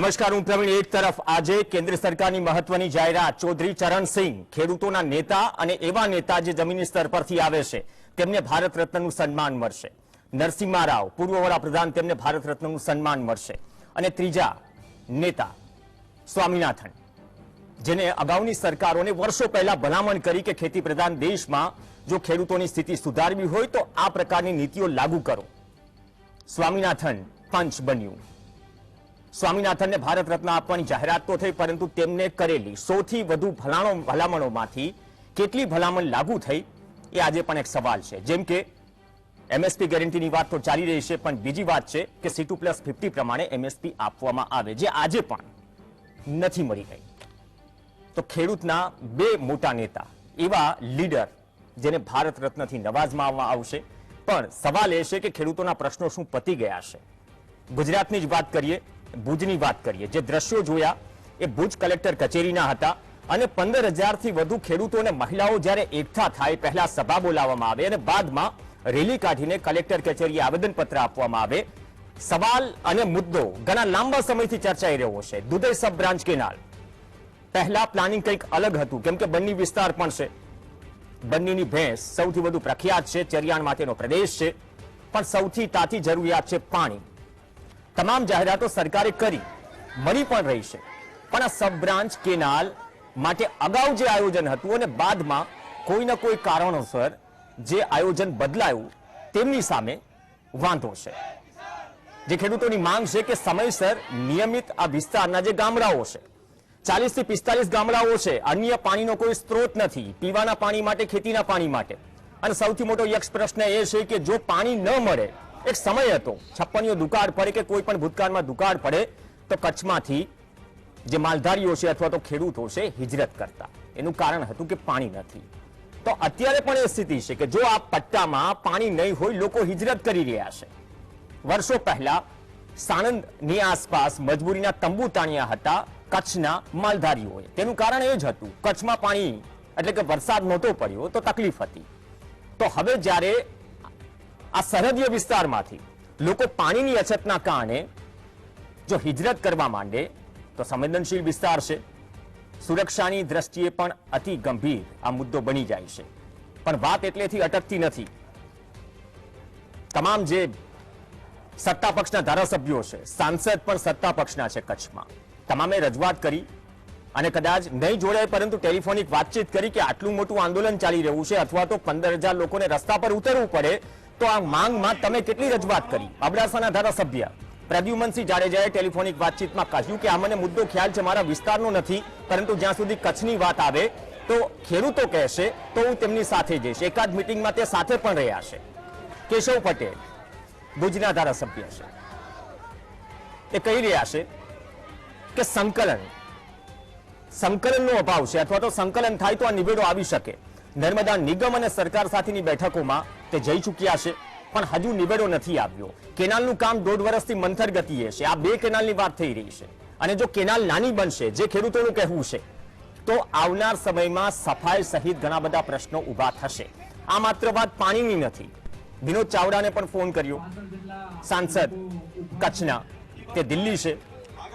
નમસ્કાર, હું પ્રવીણ એક તરફ. આજે કેન્દ્ર સરકારની મહત્વની જાહેરાત. ચૌધરી ચરણસિંહ ખેડૂતોના નેતા અને એવા નેતા જે જમીની સ્તર પરથી આવે છે, તેમને ભારત રત્નનું સન્માન મળશે. નરસિંહા રાવ, પૂર્વ વડાપ્રધાન, તેમને ભારત રત્નનું સન્માન મળશે. અને ત્રીજા નેતા, સ્વામિનાથન, જેને અગાઉની સરકારોને વર્ષો પહેલા ભલામણ કરી કે ખેતી પ્રધાન દેશમાં જો ખેડૂતોની સ્થિતિ સુધારવી હોય તો આ પ્રકારની નીતિઓ લાગુ કરો. સ્વામિનાથન, પંચ બન્યું. સ્વામિનાથનને ભારત રત્ન આપવાની જાહેરાત તો થઈ, પરંતુ તેમને કરેલી સૌથી વધુ ભલાણો, ભલામણોમાંથી કેટલી ભલામણ લાગુ થઈ એ આજે પણ એક સવાલ છે. જેમ કે, એમએસપી ગેરંટીની વાત તો ચાલી રહી છે, પણ બીજી વાત છે કે સી ટુ પ્લસ ફિફ્ટી પ્રમાણે એમએસપી આપવામાં આવે, જે આજે પણ નથી મળી ગઈ તો ખેડૂતના બે મોટા નેતા, એવા લીડર જેને ભારત રત્નથી નવાજવામાં આવશે. પણ સવાલ એ છે કે ખેડૂતોના પ્રશ્નો શું પતી ગયા છે? ગુજરાતની જ વાત કરીએ ભુજની વાત કરીએ, જે દ્રશ્યો જોયા એ ભુજ કલેક્ટર કચેરીના હતા અને પંદર હજારથી વધુ ખેડૂતો અને મહિલાઓ જ્યારે એકઠા થાય પહેલા સભા બોલાવવામાં આવે અને બાદમાં રેલી કાઢીને કલેક્ટર કચેરીએ આવેદનપત્ર આપવામાં આવે. સવાલ અને મુદ્દો ઘણા લાંબા સમયથી ચર્ચાઈ રહ્યો છે. દુધઈ સબ બ્રાન્ચ કેનાલ પહેલા પ્લાનિંગ કંઈક અલગ હતું, કેમ કે બંની વિસ્તાર પણ છે. બન્નીની ભેંસ સૌથી વધુ પ્રખ્યાત છે, ચરિયાણ માટેનો પ્રદેશ છે. પણ સૌથી તાતી જરૂરિયાત છે પાણી. તમામ જાહેરાતો સરકારે કરી. મળી પણ રહી છે. પણ આ સબ બ્રાન્ચ કેનાલ માટે અગાઉ જે આયોજન હતું અને બાદમાં કોઈ ના કોઈ કારણોસર જે આયોજન બદલાયું, તેમની સામે વાંધો છે. જે ખેડૂતોની માંગ છે કે સમયસર નિયમિત આ વિસ્તારના જે ગામડાઓ છે ચાલીસથી પિસ્તાલીસ ગામડાઓ છે, અન્ય પાણીનો કોઈ સ્ત્રોત નથી, પીવાના પાણી માટે, ખેતીના પાણી માટે. અને સૌથી મોટો યક્ષ પ્રશ્ન એ છે કે જો પાણી ન મળે એક સમય હતો. છપ્પનીઓ દુકાળ પડે કે કોઈ પણ ભૂતકાળમાં દુકાળ પડે, તો કચ્છમાંથી જે માલધારીઓ છે અથવા તો ખેડૂતો છે, હિજરત કરતા. એનું કારણ હતું કે પાણી નથી. તો અત્યારે પણ એ સ્થિતિ છે કે જો આ પટ્ટામાં પાણી નહીં હોય, લોકો હિજરત કરી રહ્યા છે. વર્ષો પહેલા સાણંદની આસપાસ મજબૂરીના તંબુ તાણ્યા હતા કચ્છના માલધારીઓએ. તેનું કારણ એ જ હતું. કચ્છમાં પાણી, એટલે કે વરસાદ નહોતો પડ્યો, તો તકલીફ હતી. તો હવે જ્યારે આ સરહદીય વિસ્તારમાંથી લોકો પાણીની અછતના કારણે જો હિજરત કરવા માંડે તો સંવેદનશીલ વિસ્તાર છે. સુરક્ષાની દ્રષ્ટિએ પણ અતિ ગંભીર આ મુદ્દો બની જાય છે. પણ વાત એટલેથી અટકતી નથી. તમામ જે સત્તા પક્ષના ધારાસભ્યો છે, સાંસદ પણ સત્તા પક્ષના છે કચ્છમાં. તમામે રજૂઆત કરી અને કદાચ નહીં જોડાય પરંતુ ટેલિફોનિક વાતચીત કરી કે આટલું મોટું આંદોલન ચાલી રહ્યું છે અથવા તો પંદર લોકોને રસ્તા પર ઉતરવું પડે તો આ માંગમાં તમે કેટલી રજૂઆત કરી? અબડાસાના ધારાસભ્ય પ્રદ્યુમનસિંહ જાડેજાએ ટેલિફોનિક વાતચીતમાં કહ્યું કે આ મને મુદ્દો ખ્યાલ છે, મારા વિસ્તારનો નથી, પરંતુ જ્યાં સુધી કચ્છની વાત આવે, તો ખેડૂતો કહેશે, તો હું તેમની સાથે જઈશ. એકાદ મિટિંગમાં તે સાથે પણ રહ્યા છે. કેશવ પટેલ, ભુજના ધારાસભ્ય છે. એ કહી રહ્યા છે કે સંકલન, સંકલનનો અભાવ છે, અથવા તો સંકલન થાય તો આ નિવેડો આવી શકે. નર્મદા નિગમ અને સરકાર સાથેની બેઠકોમાં તે જઈ ચૂક્યા છે, પણ હજુ નિવેડો નથી આવ્યો. કેનાલનું કામ દોઢ વર્ષથી મંથર ગતિએ છે. આ બે કેનાલની વાત થઈ રહી છે. અને જો કેનાલ નાની બનશે, જે ખેડૂતોનું કહેવું છે, તો આવનાર સમયમાં સફાઈ સહિત ઘણા બધા પ્રશ્નો ઊભા થશે. આ માત્ર વાત પાણીની નથી. વિનોદ ચાવડાને પણ ફોન કર્યો. સાંસદ કચ્છના, તે દિલ્હી છે.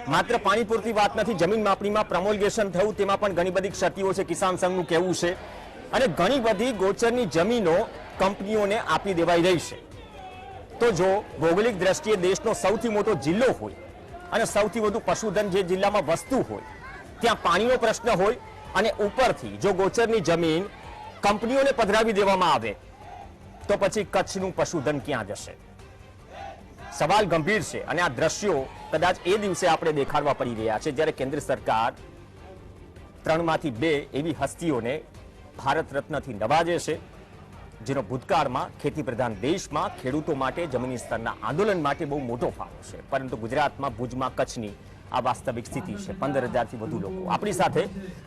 માત્ર પાણી પૂરતી વાત નથી, જમીન માપણીમાં પ્રમોલ્ગેશન થયું, તેમાં પણ ઘણી બધી ક્ષતિઓ છે. કિસાન સંઘનું કહેવું છે અને ઘણી બધી ગોચરની જમીનો કંપનીઓને આપી દેવાઈ રહી છે. તો જો ભૌગોલિક દ્રષ્ટિએ દેશનો સૌથી મોટો જિલ્લો હોય અને સૌથી વધુ પશુધન જે જિલ્લામાં વસ્તુ હોય, ત્યાં પાણીનો પ્રશ્ન હોય અને ઉપરથી જો ગોચરની જમીન કંપનીઓને પધરાવી દેવામાં આવે, તો પછી કચ્છનું પશુધન ક્યાં જશે? સવાલ ગંભીર છે અને આ દ્રશ્યો કદાચ એ દિવસે આપણે દેખાડવા પડી રહ્યા છે જ્યારે કેન્દ્ર સરકાર ત્રણમાંથી બે એવી હસ્તીઓને ભારત રત્નથી નવાજે છે, જેનો ભૂતકાળમાં ખેતી પ્રધાન દેશમાં ખેડૂતો માટે જમીની સ્તરના આંદોલન માટે બહુ મોટો ફાળો છે. પરંતુ ગુજરાતમાં ભુજમાં કચ્છની આ વાસ્તવિક સ્થિતિ છે. પંદર હજારથી વધુ લોકો. આપણી સાથે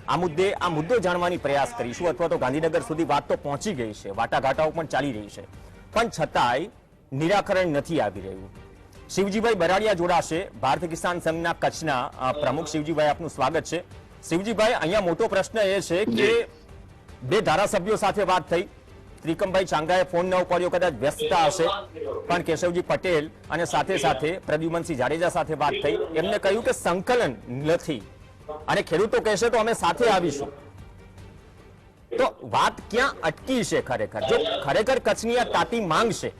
આ મુદ્દે, આ મુદ્દો જાણવાની પ્રયાસ કરીશું. અથવા તો ગાંધીનગર સુધી વાત તો પહોંચી ગઈ છે. વાટાઘાટાઓ પણ ચાલી રહી છે. પણ છતાંય નિરાકરણ નથી આવી રહ્યું. શિવજીભાઈ બરાડિયા જોડાશે. ભારતીય કિસાન સંઘના કચ્છના પ્રમુખ શિવજીભાઈ આપનું સ્વાગત છે. શિવજીભાઈ, અહીંયા મોટો પ્રશ્ન એ છે કે બે ધારાસભ્યો સાથે વાત થઈ. ત્રિકમભાઈ ચાંગાએ ફોન ન ઉપાડ્યો, કદાચ વ્યસ્તતા હશે. પણ કેશવજી પટેલ અને સાથે સાથે પ્રદ્યુમનસિંહ જાડેજા સાથે વાત થઈ. એમને કહ્યું કે સંકલન નથી. અને ખેડૂતો કહેશે તો અમે સાથે આવીશું. તો વાત ક્યાં અટકી છે ખરેખર? જો ખરેખર કચ્છની આ તાતી માંગ છે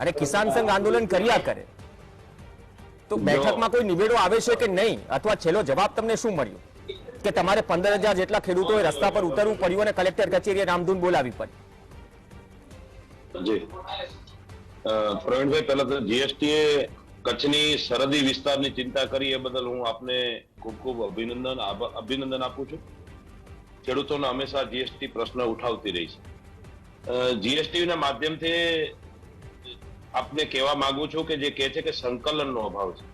અને કિસાન સંઘ આંદોલન કર્યા કરે, તો બેઠકમાં કોઈ નિવેડો આવે છે કે નહીં? અથવા છેલ્લો જવાબ તમને શું મળ્યો? કે તમારે પંદર હજાર જેટલા ખેડૂતોએ રસ્તા પર ઉતરવું પડ્યું અને કલેક્ટર કચેરીએ રામધૂન બોલાવી પડી. જી. પ્રવીણભાઈ પહેલા તો જીએસટી એ કચ્છની સરહદી વિસ્તારની ચિંતા કરી એ બદલ હું આપને ખૂબ ખૂબ અભિનંદન અભિનંદન આપું છું. ખેડૂતોને હંમેશા જીએસટી પ્રશ્ન ઉઠાવતી રહી છે. જીએસટીના માધ્યમથી આપને કહેવા માંગુ છું કે જે કહે છે કે સંકલનનો અભાવ છે.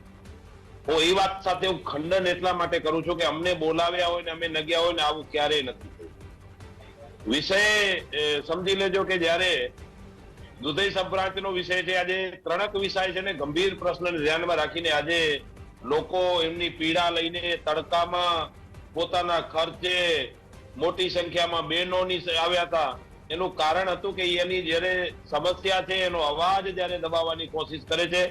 હું એ વાત સાથે હું ખંડન એટલા માટે કરું છું કે અમને બોલાવ્યા હોય ને અમે નગ્યા હોય ને આવું ક્યારેય નથી વિષય સમજી લેજો કે જ્યારે દુધઈ સબ્રાંતનો વિષય છે, આજે ત્રણક વિષય છે ને ગંભીર પ્રશ્નને ધ્યાનમાં રાખીને આજે લોકો એમની પીડા લઈને તડકામાં પોતાના ખર્ચે મોટી સંખ્યામાં બહેનોની આવ્યા હતા. એનું કારણ હતું કે એની જ્યારે સમસ્યા છે, એનો અવાજ જ્યારે દબાવવાની કોશિશ કરે છે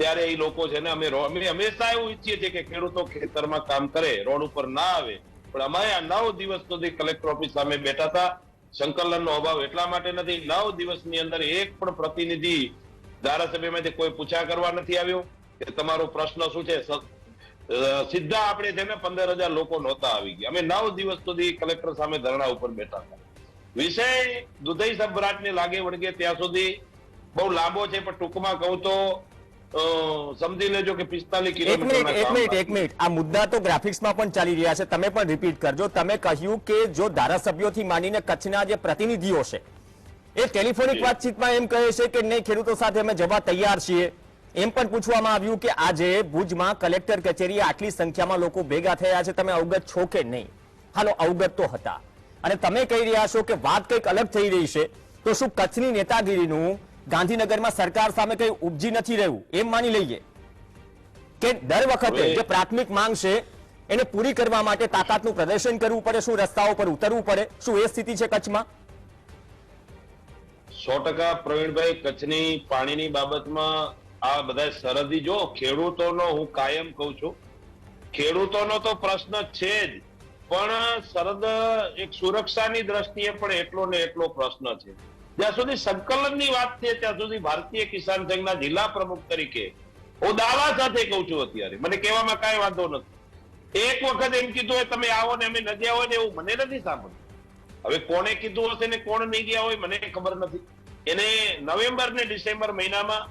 ત્યારે એ લોકો છે ને અમે અમે હંમેશા એવું ઈચ્છીએ છીએ કે ખેડૂતો ખેતરમાં કામ કરે, રોડ ઉપર ના આવે. પણ અમારે આ નવ દિવસ સુધી કલેક્ટર ઓફિસ સામે બેઠા હતા, સંકલનનો અભાવ એટલા માટે નથી, નવ દિવસની અંદર એક પણ પ્રતિનિધિ ધારાસભ્યમાંથી કોઈ પૂછા કરવા નથી આવ્યો કે તમારો પ્રશ્ન શું છે? સીધા આપણે છે ને પંદર હજાર લોકો નહોતા આવી ગયા. અમે નવ દિવસ સુધી કલેક્ટર સામે ધરણા ઉપર બેઠા હતા. વિષય દુધઈ સભ્રાટને લાગે વળગે ત્યાં સુધી બહુ લાંબો છે, પણ ટૂંકમાં કહું તો સમજી લેજો કે પિસ્તાલીસ કિલોમીટર એક મિનિટ એક મિનિટ. આ મુદ્દા તો ગ્રાફિક્સમાં પણ ચાલી રહ્યા છે. તમે પણ રિપીટ કરજો. તમે કહ્યું કે જો ધારાસભ્યોથી માંડીને કચ્છના જે પ્રતિનિધિઓ છે એ ટેલિફોનિક વાતચીતમાં એમ કહે છે કે નહીં ખેડૂતો સાથે અમે જવા તૈયાર છીએ. એમ પણ પૂછવામાં આવ્યું કે આજે ભુજમાં કલેક્ટર કચેરીએ આટલી સંખ્યામાં લોકો ભેગા થયા છે. તમે અવગત છો કે નહીં? હાલો અવગત તો હતા. અને તમે કહી રહ્યા છો કે વાત કંઈક અલગ થઈ રહી છે. તો શું કચ્છની નેતાગીરીનું ગાંધીનગરમાં સરકાર સામે કઈ ઉપજી નથી રહ્યું એમ માની લઈએ. કે દર વખતે જે પ્રાથમિક માંગ છે એને પૂરી કરવા માટે તાકાતનું પ્રદર્શન કરવું પડે શું રસ્તાઓ પર ઉતરવું પડે શું એ સ્થિતિ છે કચ્છમાં? સો ટકા પ્રવીણભાઈ કચ્છની પાણીની બાબતમાં આ બધા સરહદી જો ખેડૂતોનો હું કાયમ કહું છું ખેડૂતોનો તો પ્રશ્ન છે જ પણ સરહદ એક સુરક્ષાની દ્રષ્ટિએ પણ એટલો ને એટલો પ્રશ્ન છે. જ્યાં સુધી સંકલનની વાત છે, ત્યાં સુધી ભારતીય કિસાન સંઘના જિલ્લા પ્રમુખ તરીકે હું દાવા સાથે કહું છું અત્યારે. મને કહેવામાં કાંઈ વાંધો નથી. એક વખત એમ કીધું હોય, તમે આવો ને અમે ન ગયા ને એવું મને નથી સાંભળ્યું હવે કોણે કીધું હશે ને કોણ નહીં ગયા હોય, મને ખબર નથી. એને નવેમ્બર ને ડિસેમ્બર મહિનામાં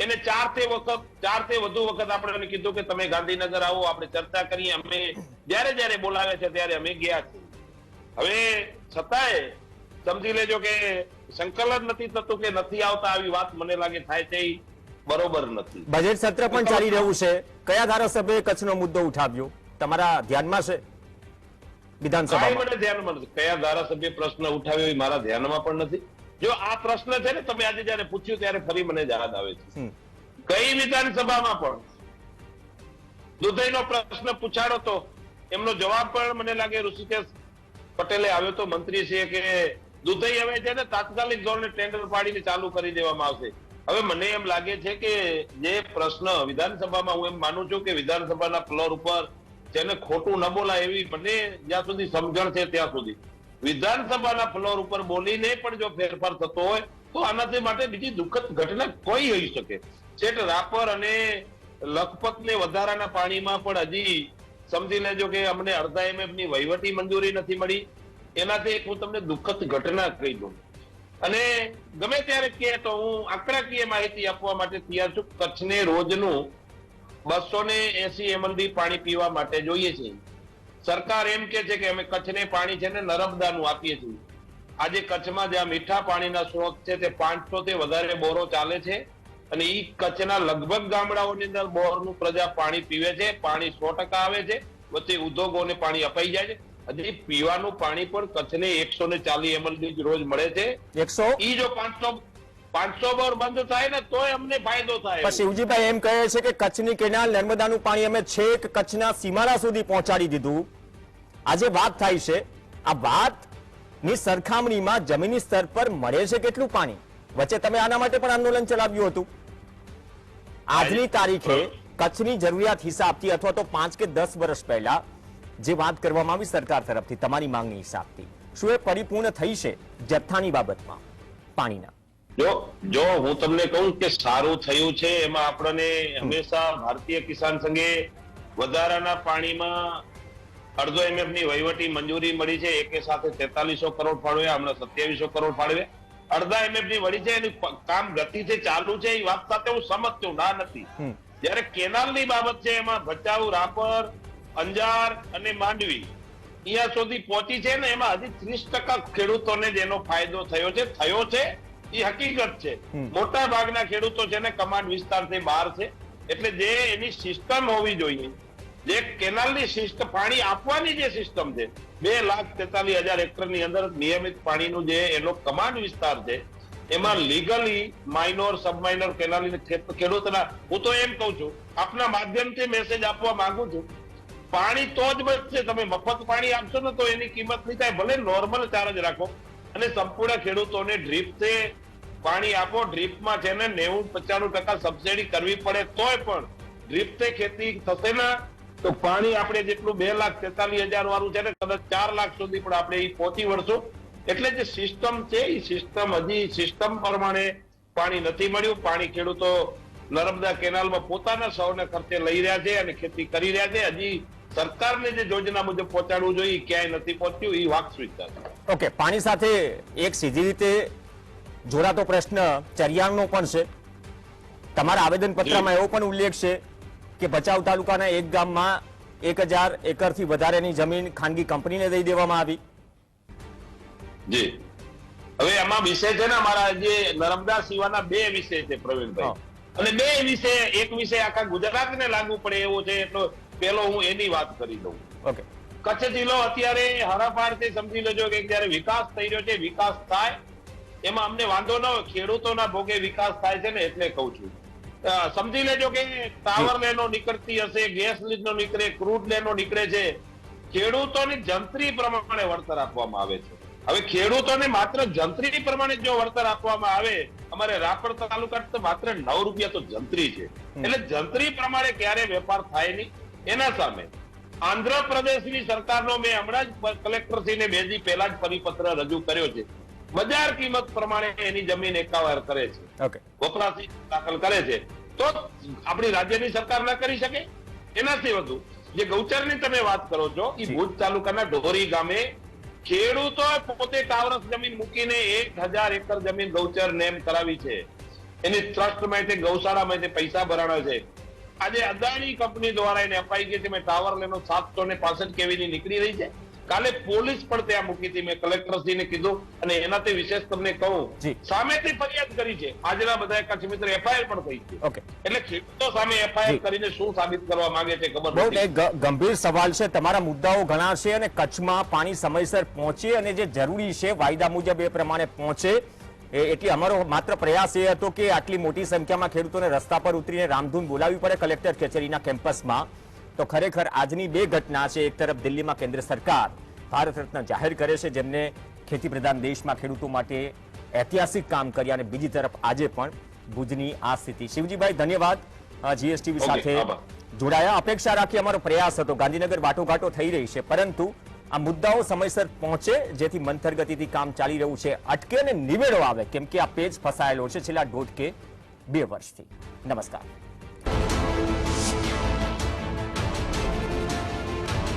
એને ચાર તે વખત, ચાર તે વધુ વખત આપણે કીધું કે, તમે ગાંધીનગર આવો, આપણે ચર્ચા કરીએ. અમે જ્યારે જ્યારે બોલાવે છે, ત્યારે અમે ગયા છીએ. હવે છતાંય સમજી લેજો કે સંકલન નથી થતું કે નથી આવતા આવી વાત મને લાગે થાય છે બરોબર નથી. બજેટ સત્ર પણ ચાલી રહ્યું છે. કયા ધારાસભ્યએ કચ્છનો મુદ્દો ઉઠાવ્યો? તમારા ધ્યાનમાં છે? કાંઈ મને ધ્યાનમાં નથી. કયા ધારાસભ્ય પ્રશ્ન ઉઠાવ્યો એ મારા ધ્યાનમાં પણ નથી. જો આ પ્રશ્ન છે ને તમે આજે જયારે પૂછ્યું ત્યારે ફરી મને યાદ આવે છે. કઈ વિધાનસભામાં પણ? દુધઈનો પ્રશ્ન પૂછાડો તો. એમનો જવાબ પણ મને લાગે ઋષિકેશ પટેલે આવ્યો તો મંત્રી છે કે દુધઈ હવે છે ને તાત્કાલિક ધોરણે ટેન્ડર પાડીને ચાલુ કરી દેવામાં આવશે. હવે મને એમ લાગે છે કે જે પ્રશ્ન વિધાનસભામાં હું એમ માનું છું કે વિધાનસભાના ફ્લોર ઉપર જેને ખોટું ન બોલાય એવી મને જ્યાં સુધી સમજણ છે ત્યાં સુધી. વિધાનસભાના ફ્લોર ઉપર બોલીને પણ જો ફેરફાર થતો હોય, તો આનાથી માટે બીજી દુઃખદ ઘટના કોઈ હોઈ શકે. છેટ રાપર અને લખપતને વધારાના પાણીમાં પણ હજી સમજી લેજો કે અમને અડધા એમએફની વહીવટી મંજૂરી નથી મળી. એનાથી એક હું તમને દુઃખદ ઘટના કહી દઉં. અને ગમે ત્યારે કે તો હું આંકડાકીય માહિતી આપવા માટે તૈયાર છું. કચ્છને રોજનું બસો ને એસી એમએલડી પાણી પીવા માટે જોઈએ છે. સરકાર એમ કે છે કે અમે કચ્છને પાણી છે ને નર્મદાનું આપીએ છીએ. આજે કચ્છમાં જ્યાં મીઠા પાણીના સ્ત્રોત છે તે પાંચસો થી વધારે બોરો ચાલે છે અને ઈ કચ્છના લગભગ ગામડાઓની અંદર બોરનું પ્રજા પાણી પીવે છે. પાણી સો ટકા આવે છે. વચ્ચે ઉદ્યોગોને પાણી અપાઈ જાય છે. હજી પીવાનું પાણી પણ કચ્છને એકસો ને ચાલીસ એમએલડી રોજ મળે છે. એકસો? ઈ જો પાંચસો પાંચસો બોર બંધ થાય ને તોય અમને ફાયદો થાય. શિવજીભાઈ એમ કહે છે કે કચ્છની કેનાલ નર્મદાનું પાણી અમે છેક કચ્છના સીમાડા સુધી પહોંચાડી દીધું. આજે વાત થાય છે. આ વાતની સરખામણીમાં જમીની સ્તર પર મળે છે કેટલું પાણી? વચ્ચે તમે આના માટે પણ આંદોલન ચલાવ્યું હતું. આજની તારીખે કચ્છની જરૂરિયાત હિસાબથી અથવા તો પાંચ કે દસ વર્ષ પહેલા જે વાત કરવામાં આવી સરકાર તરફથી તમારી માંગણી હિસાબથી. શું એ પરિપૂર્ણ થઈ છે જથ્થાની બાબતમાં? પાણીના. જો જો હું તમને કહું કે સારું થયું છે એમાં આપણને હંમેશા ભારતીય કિસાન સંઘે વધારાના પાણીમાં અડધો એમએફની વહીવટી મંજૂરી મળી છે. એકે સાથે તેતાલીસો કરોડ ફાળવ્યા હમણાં સત્યાવીસો કરોડ ફાળવ્યા અડધા એમએફની વળી છે એનું કામ ગતિથી ચાલુ છે એ વાત સાથે હું સમજ છું ના નથી. જયારે કેનાલની બાબત છે એમાં ભચાઉ રાપર અંજાર અને માંડવી અહીંયા સુધી પહોંચી છે ને એમાં હજી ત્રીસ ટકા ખેડૂતોને જેનો ફાયદો થયો છે. થયો છે એ હકીકત છે. મોટા ભાગના ખેડૂતો છે ને કમાન્ડ વિસ્તારથી બહાર છે. એટલે જે એની સિસ્ટમ હોવી જોઈએ જે કેનાલની સિસ્ટમ પાણી આપવાની જે સિસ્ટમ છે બે લાખ તેતાલીસ હજાર હેક્ટરની અંદર નિયમિત પાણીનું જે એનો કમાન્ડ વિસ્તાર છે એમાં લીગલી માઇનોર સબમાઇનર કેનાલી ખેડૂતના હું તો એમ કહું છું આપના માધ્યમથી મેસેજ આપવા માંગુ છું પાણી તો જ બચશે તમે મફત પાણી આપશો ને તો એની કિંમત નહીં થાય. ભલે નોર્મલ ચાર્જ રાખો. અને સંપૂર્ણ ખેડૂતોને ડ્રીપથી પાણી આપો. ડ્રીપમાં છે ને નેવું પચાણું ટકા સબસિડી કરવી પડે તોય પણ ડ્રીપથી ખેતી થશે ને. તો પાણી આપણે જેટલું બે લાખ તેતાલીસ હજાર વાળું છે ને, કદાચ ચાર લાખ સુધી પણ આપણે એ પહોંચી વળશું. એટલે જે સિસ્ટમ છે, એ સિસ્ટમ હજી સિસ્ટમ પ્રમાણે પાણી નથી મળ્યું. પાણી ખેડૂતો નર્મદા કેનાલમાં પોતાના સૌને ખર્ચે લઈ રહ્યા છે અને ખેતી કરી રહ્યા છે. હજી સરકારને જે યોજના મુજબ પહોંચાડવું જોઈએ ક્યાંય નથી પહોંચ્યું એ વાસ્તવિકતા સ્વીકાર ઓકે પાણી સાથે એક સીધી રીતે જોડાતો પ્રશ્ન ચરિયાણનો પણ છે. તમારા આવેદનપત્રમાં એવો પણ ઉલ્લેખ છે કે ભચાઉ તાલુકાના એક ગામમાં એક હજાર એકરથી વધારેની જમીન ખાનગી કંપનીને દઈ દેવામાં આવી. જી. હવે એમાં વિષય છે ને અમારા જે નર્મદા સિવાના બે વિષય છે પ્રવીણભાઈ. અને બે વિષય એક વિષય આખા ગુજરાતને લાગુ પડે એવો છે એટલો પેલો હું એની વાત કરી દઉં. ઓકે કચ્છ જિલ્લો અત્યારે હરાફારથી સમજી લેજો કે જયારે વિકાસ થઈ રહ્યો છે વિકાસ થાય એમાં અમને વાંધો ન હોય ખેડૂતોના ભોગે વિકાસ થાય છે ને એટલે કહું છું. સમજી લેજો કે ટાવર લેનો નીકળતી હશે ગેસ લીધનો નીકળે ક્રૂડ લેનો નીકળે છે. ખેડૂતોની જંત્રી પ્રમાણે વળતર આપવામાં આવે છે. હવે ખેડૂતોને માત્ર જંત્રી પ્રમાણે જો વળતર આપવામાં આવે અમારે રાપર તાલુકા તો માત્ર નવ રૂપિયા તો જંત્રી છે. એટલે જંત્રી પ્રમાણે ક્યારે વેપાર થાય નહીં. એના સામે આંધ્રપ્રદેશની સરકારનો મેં હમણાં જ કલેક્ટરશ્રીને બે દી પહેલા જ પરિપત્ર રજૂ કર્યો છે. બજાર કિંમત પ્રમાણે એની જમીન એકાવાર કરે છે. વપરાશી દાખલ કરે છે. તો આપણી રાજ્યની સરકાર ના કરી શકે? એનાથી વધુ જે ગૌચરની તમે વાત કરો છો એ ભુજ તાલુકાના ઢોરી ગામે ખેડૂતો પોતે કાવરસ જમીન મૂકીને એક હજાર એકર જમીન ગૌચર નેમ કરાવી છે. એની ટ્રસ્ટ માટે ગૌશાળા માટે પૈસા ભરાણા છે. આજે અદાણી કંપની દ્વારા એને અપાઈ ગઈ છે મેં ટાવર લેનો સાતસો ને પાસઠ કેવીની નીકળી રહી છે. કાલે પોલીસ પણ ત્યાં મૂકી હતી મેં કલેક્ટરશ્રીને કીધું અને એનાથી વિશેષ તમને કહું. સામેથી ફરિયાદ કરી છે. આજના બધા કચ્છ મિત્ર એફઆઈઆર પણ થઈ છે. એટલે ખેડૂતો સામે એફઆઈઆર કરીને શું સાબિત કરવા માંગે છે ખબર નથી. ગંભીર સવાલ છે. તમારા મુદ્દાઓ ઘણા છે અને કચ્છમાં પાણી સમયસર પહોંચે અને જે જરૂરી છે વાયદા મુજબ એ પ્રમાણે પહોંચે. એટલે અમારો માત્ર પ્રયાસ એ હતો કે આટલી મોટી સંખ્યામાં ખેડૂતોને રસ્તા પર ઉતરીને રામધૂન બોલાવી પડે કલેક્ટર કચેરીના કેમ્પસમાં. તો ખરેખર આજની બે ઘટના છે એક તરફ દિલ્હીમાં કેન્દ્ર સરકાર ભારત રત્ન જાહેર કરે છે જેમને ખેતી પ્રધાન દેશમાં ખેડૂતો માટે ઐતિહાસિક કામ કર્યા અને બીજી તરફ આજે પણ ભુજની આ સ્થિતિ. શિવજીભાઈ ધન્યવાદ. જીએસટીવી સાથે જોડાયા. અપેક્ષા રાખી અમારો પ્રયાસ હતો. ગાંધીનગર વાટોઘાટો થઈ રહી છે પરંતુ આ મુદ્દાઓ સમયસર પહોંચે, જેથી મંથર ગતિથી કામ ચાલી રહ્યું છે. અટકે અને નિવેડો આવે, કેમ કે આ પેજ ફસાયેલો છે છેલ્લા દોઢ કે બે વર્ષથી. નમસ્કાર.